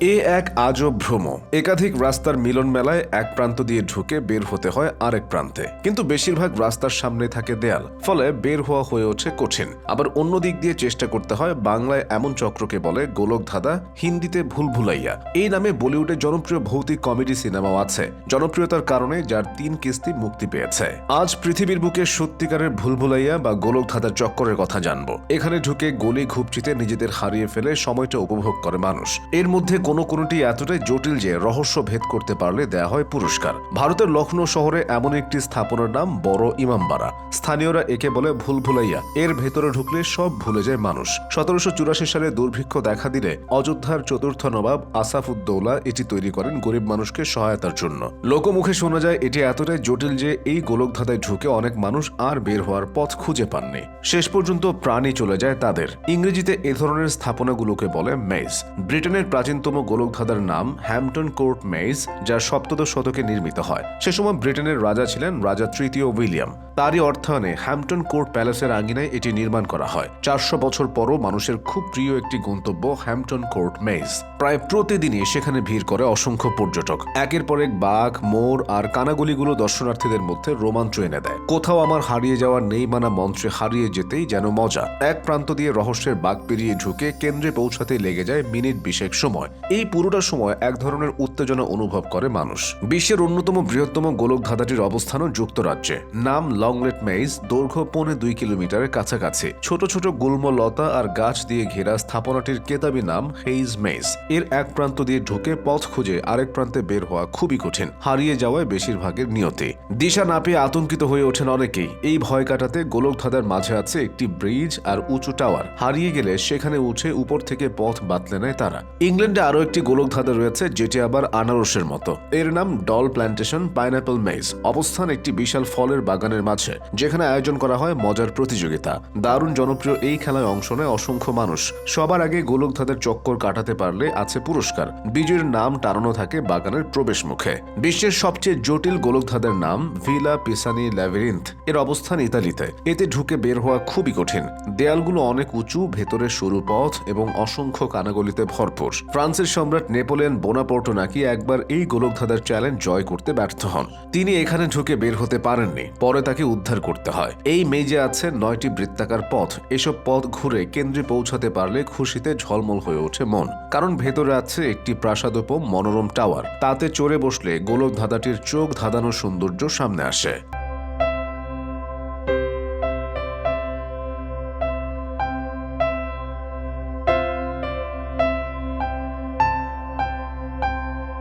এ এক আজব ভ্রম। একাধিক রাস্তার মিলন মেলায় এক প্রান্ত দিয়ে ঢুকে বের হতে হয় আরেক প্রান্তে। কিন্তু বেশিরভাগ রাস্তার সামনে থাকে দেয়াল, ফলে বের হওয়া হয়ে ওঠে কঠিন। আবার অন্য দিক দিয়ে চেষ্টা করতে হয় বাংলায় এমন চক্রকে বলে গোলক ধাঁধা হিন্দিতে ভুল ভুলাইয়া এই নামে বলিউডে জনপ্রিয় ভৌতিক কমেডি সিনেমাও আছে, জনপ্রিয়তার কারণে যার তিন কিস্তি মুক্তি পেয়েছে। আজ পৃথিবীর বুকে সত্যিকারের ভুল ভুলাইয়া বা গোলক ধাঁধার চক্করের কথা জানব। এখানে ঢুকে গলি ঘুপচিতে নিজেদের হারিয়ে ফেলে সময়টা উপভোগ করে মানুষ। এর মধ্যে কোনো কোনোটি এতটাই জটিল যে রহস্য ভেদ করতে পারলে দেয়া হয় পুরস্কার। ভারতের লখনৌ শহরে এমন একটি স্থাপনার নাম বড় ইমামবাড়া। স্থানীয়রা একে বলে ভুল ভুলাইয়া এর ভেতরে ঢুকলে সব ভুলে যায় মানুষ। সতেরোশো চুরাশি সালে দুর্ভিক্ষ দেখা দিলে অযোধ্যার চতুর্থ নবাব আসাফুদ্দৌলা এটি তৈরি করেন গরিব মানুষকে সহায়তার জন্য। লোকমুখে শোনা যায় এটি এতটাই জটিল যে এই গোলকধাঁধায় ঢুকে অনেক মানুষ আর বের হওয়ার পথ খুঁজে পাননি। শেষ পর্যন্ত প্রাণী চলে যায় তাদের। ইংরেজিতে এ ধরনের স্থাপনাগুলোকে বলে মেজ ব্রিটেনের প্রাচীনতম গোলকধাঁধার নাম হ্যাম্পটন কোর্ট মেজ যা সপ্তদশ শতকে নির্মিত হয়। সে সময় ব্রিটেনের রাজা ছিলেন রাজা তৃতীয় উইলিয়াম। তারই অর্থায়নে হ্যাম্পটন কোর্ট প্যালেসের আঙ্গিনায় এটি নির্মাণ করা হয়। চারশো বছর পরও মানুষের খুব প্রিয় একটি গন্তব্য হ্যাম্পটন কোর্ট মেজ প্রায় প্রতিদিনই সেখানে ভিড় করে অসংখ্য পর্যটক। একের পর এক বাঘ, মোর আর কানাগুলিগুলো দর্শনার্থীদের মধ্যে রোমাঞ্চ এনে দেয়। কোথাও আমার হারিয়ে যাওয়ার নেই মানা মন্ত্রে হারিয়ে যেতেই যেন মজা। এক প্রান্ত দিয়ে রহস্যের বাঘ পেরিয়ে ঢুকে কেন্দ্রে পৌঁছাতে লেগে যায় মিনিট বিশেক সময়। এই পুরোটা সময় এক ধরনের উত্তেজনা অনুভব করে মানুষ। বিশ্বের অন্যতম বৃহত্তম গোলক ধাঁধাটির অবস্থানও যুক্তরাজ্যে। নাম লংলেট মেইজ দৈর্ঘ্য পৌনে দুই কিলোমিটারের কাছাকাছি। ছোট ছোট গুল্ম লতা আর গাছ দিয়ে ঘেরা স্থাপনাটির কেতাবি নাম হেইজ মেইজ এর এক প্রান্ত দিয়ে ঢুকে পথ খুঁজে আরেক প্রান্তে বের হওয়া খুবই কঠিন, হারিয়ে যাওয়ায় বেশিরভাগের নিয়তি। দিশা না পেয়ে আতঙ্কিত হয়ে ওঠেন অনেকেই। এই ভয় কাটাতে গোলক ধাঁধার মাঝে আছে একটি ব্রিজ আর উঁচু টাওয়ার। হারিয়ে গেলে সেখানে উঠে উপর থেকে পথ বাতলে নেয় তারা। ইংল্যান্ডে আরও একটি গোলক ধাঁধা রয়েছে, যেটি আবার আনারসের মতো। এর নাম ডল প্ল্যান্টেশন পাইনাপল মেজ অবস্থান একটি বিশাল ফলের বাগানের মাঝে, যেখানে আয়োজন করা হয় মজার প্রতিযোগিতা। দারুণ জনপ্রিয় এই খেলায় অংশ নেয় অসংখ্য মানুষ। সবার আগে গোলক ধাঁধার চক্কর কাটাতে পারলে আছে পুরস্কার। বিজয়ের নাম টানানো থাকে বাগানের প্রবেশ মুখে। বিশ্বের সবচেয়ে জটিল গোলক ধাঁধার নাম ভিলা পিসানি ল্যাভেরিন্থ। এর অবস্থান ইতালিতে। এতে ঢুকে বের হওয়া খুবই কঠিন। দেয়ালগুলো অনেক উঁচু, ভেতরে সরু পথ এবং অসংখ্য কানাগলিতে ভরপুর। ফ্রান্সের সম্রাট নেপোলিয়ন বোনাপোর্টো নাকি একবার এই গোলকধাঁধার চ্যালেঞ্জ জয় করতে ব্যর্থ হন। তিনি এখানে ঢুকে বের হতে পারেননি, পরে তাকে উদ্ধার করতে হয়। এই মেজে আছে নয়টি বৃত্তাকার পথ। এসব পথ ঘুরে কেন্দ্রে পৌঁছাতে পারলে খুশিতে ঝলমল হয়ে ওঠে মন। কারণ ভেতরে আছে একটি প্রাসাদোপম মনোরম টাওয়ার। তাতে চড়ে বসলে গোলক ধাঁধাটির চোখ ধাঁধানো সৌন্দর্য সামনে আসে।